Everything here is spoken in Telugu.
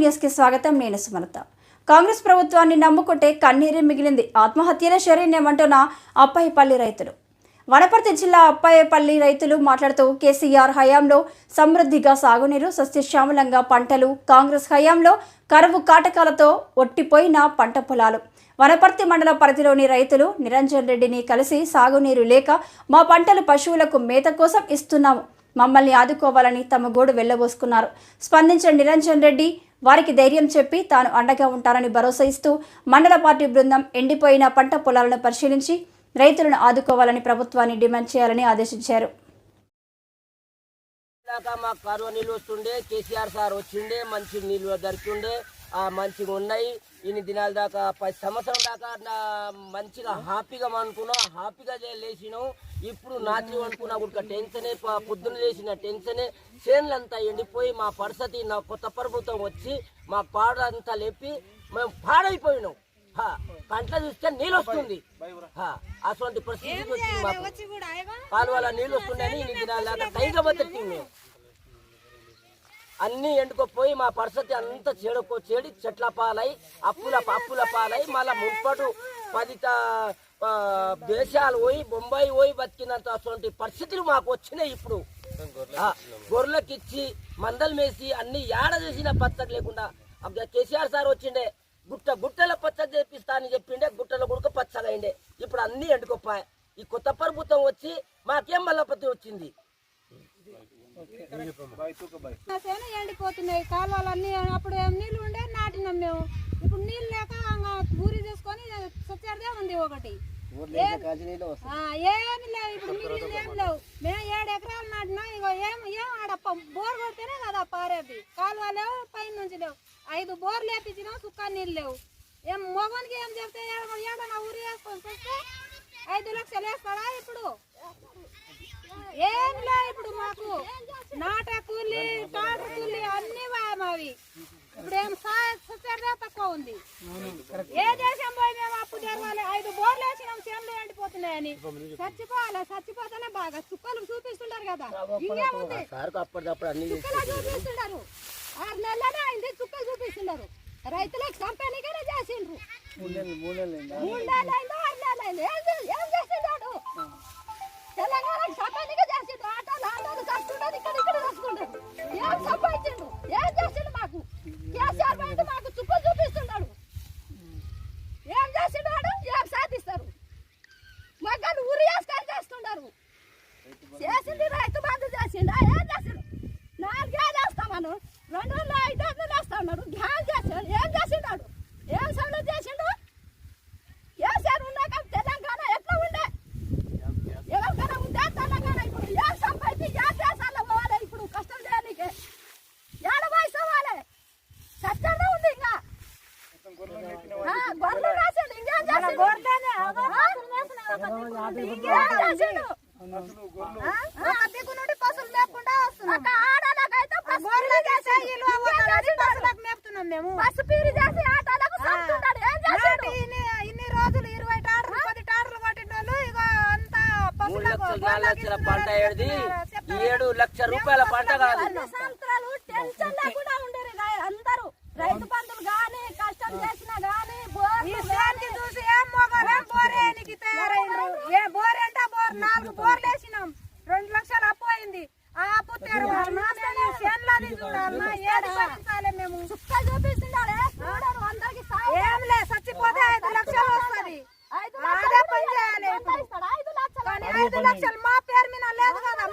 న్యూస్కి స్వాగతం. నేను సుమలత. కాంగ్రెస్ ప్రభుత్వాన్ని నమ్ముకుంటే కన్నీరే మిగిలింది. ఆత్మహత్యల శరీరమంటున్న అప్పాయిపల్లి రైతులు. వనపర్తి జిల్లా అప్పాయపల్లి రైతులు మాట్లాడుతూ కేసీఆర్ హయాంలో సమృద్ధిగా సాగునీరు సస్యశ్యామలంగా పంటలు కాంగ్రెస్ హయాంలో కరువు కాటకాలతో ఒట్టిపోయిన పంట పొలాలు. వనపర్తి మండల పరిధిలోని రైతులు నిరంజన్ రెడ్డిని కలిసి సాగునీరు లేక మా పంటలు పశువులకు మేత కోసం ఇస్తున్నాము. మమ్మల్ని ఆదుకోవాలని తమ గోడు వెళ్ళబోసుకున్నారు స్పందించిన నిరంజన్ రెడ్డి వారికి ధైర్యం చెప్పి తాను అండగా ఉంటారని భరోసా ఇస్తూ మండల పార్టీ బృందం ఎండిపోయిన పంట పొలాలను పరిశీలించి రైతులను ఆదుకోవాలని ప్రభుత్వాన్ని డిమాండ్ చేయాలని ఆదేశించారు. మాకు కరువు నీళ్ళు వస్తుండే కేసీఆర్ సార్ వచ్చిండే మంచి నీళ్ళు దొరికిండే. మంచిగా ఉన్నాయి. ఇన్ని దినాల దాకా పది సంవత్సరం దాకా నా మంచిగా హ్యాపీగా అనుకున్నాం హ్యాపీగా లేచినాం ఇప్పుడు నాటి అనుకున్నా కూడా టెన్షనే పొద్దున లేచిన టెన్షనే చేనులంతా ఎండిపోయి మా పరిస్థితి నా కొత్త ప్రభుత్వం వచ్చి మా పాడంతా లేపి మేము పాడైపోయినాం. పంట చూస్తే నీళ్ళు వస్తుంది. అటువంటి పరిస్థితి కాలువల నీళ్ళు వస్తున్నాయని ఇన్ని దినాల దాకా టైంగా బతికి మేము. అన్ని ఎండుకోపోయి మా పరిస్థితి అంతా చెడుకో చెడి చెట్ల పాలై అప్పుల అప్పుల పాలై మళ్ళా మున్పటు పది త- దేశాలు పోయి బొంబాయి పోయి బతికినంత అటువంటి పరిస్థితులు మాకు వచ్చినాయి ఇప్పుడు. గొర్రెలకిచ్చి మందలు మేసి అన్ని ఏడ చేసిన పచ్చడి లేకుండా. అప్పుడు కేసీఆర్ సార్ వచ్చిండే గుట్ట గుట్టల పచ్చడి చేపిస్తా అని చెప్పిండే గుట్టల గుడక పచ్చగా అయిండే. ఇప్పుడు అన్ని ఎండుకోపాయి ఈ కొత్త ప్రభుత్వం వచ్చి మాకేం మల్లపతి వచ్చింది? ఎండిపోతున్నాయి. కాలువలన్నీ అప్పుడు ఏం నీళ్ళు ఉండే నాటినాం మేము. ఇప్పుడు నీళ్ళు లేక ఊరి చేసుకొని సొచ్చేదే ఉంది ఒకటి. ఏమి లేవు. ఇప్పుడు నీళ్ళు ఏం లేవు. మేము ఏడు ఎకరాలు నాటినా ఇగో ఏం ఏం ఆడ ప- బోర్ కొడితేనే కదా పారేది. కాలువ లేవు పైన నుంచి లేవు. ఐదు బోర్లు వేపించినా సుక్క నీళ్ళు లేవు. ఏం మొగనికి ఏం చెప్తే ఏడ- ఏడన్నా ఊరి వేసుకొని వస్తే ఐదు లక్షలు వేస్తాడా ఇప్పుడు? ఏం లే ఇప్పుడు మాకు? నాట కూలి టాట కూలి అన్ని మావి ఇప్పుడు ఏం సచ్చర్దే తక్కువ ఉంది. ఏ దేశం పోయి మేము అప్పు తెరవాలి? ఐదు బోర్లు వేసినాం చేనులు ఎండిపోతున్నాయని. చచ్చిపోవాలి? చచ్చిపోతేనే బాగా. చుక్కలు చూపిస్తున్నారు కదా. ఇంకేముంది? చుక్కలు చూపిస్తున్నారు ఆరు నెలలనే అయింది చుక్కలు చూపిస్తున్నారు రైతులకు కంపెనీగానే చేసిండ్రు. మూడు నెలలు ఇంకేం దిక్కు నుండి పశువులు మేపుకుంటా వస్తున్నాం. పశువులకు మేపుతున్నాం మేము. పశు పీరి చేసి ఇన్ని రోజులు ఇరవై టార్లు పది టార్లు కొట్టిన వాళ్ళు ఇగో అంతా లక్షల లక్షల పంట ఏడిది? ఏడు లక్ష రూపాయల పంట కాదు. అందరూ. రైతు ఏంలే చచ్చిపోతే ఐదు లక్షలు వస్తుంది. అదే పని చేయాలి ఐదు లక్షలు మా పేరు మీద లేదు కదా